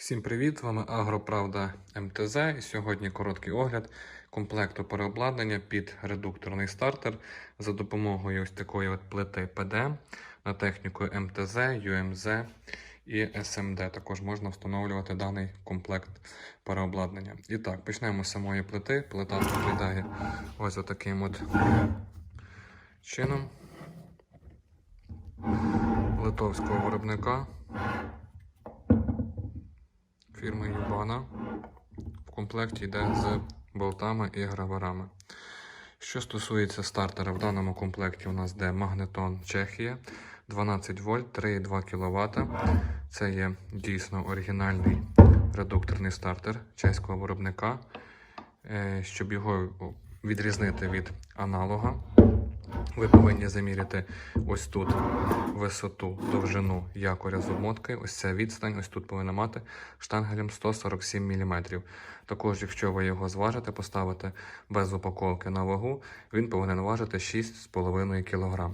Всім привіт! З вами Агроправда МТЗ. І сьогодні короткий огляд комплекту переобладнання під редукторний стартер за допомогою ось такої от плити ПД на техніку МТЗ, ЮМЗ і СМД. Також можна встановлювати даний комплект переобладнання. І так, почнемо з самої плити. Плита виглядає ось таким от чином литовського виробника фірми Юбана. В комплекті йде з болтами і граварами. Що стосується стартера, в даному комплекті у нас йде магнетон Чехія 12 вольт 3,2 кВт. Це є дійсно оригінальний редукторний стартер чеського виробника. Е, Щоб його відрізнити від аналога, ви повинні заміряти ось тут висоту, довжину якоря з обмотки. Ось ця відстань, ось тут повинна мати штангелем 147 мм. Також, якщо ви його зважите, поставите без упаковки на вагу, він повинен важити 6,5 кг.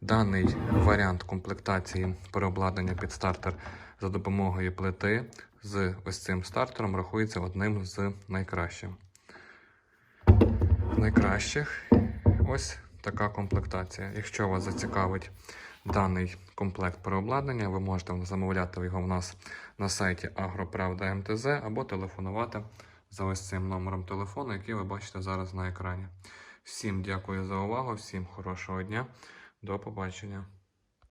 Даний варіант комплектації переобладнання під стартер за допомогою плити з ось цим стартером рахується одним з найкращих. Найкращих ось така комплектація. Якщо вас зацікавить даний комплект переобладнання, ви можете замовляти його в нас на сайті Агроправда МТЗ або телефонувати за ось цим номером телефону, який ви бачите зараз на екрані. Всім дякую за увагу, всім хорошого дня, до побачення.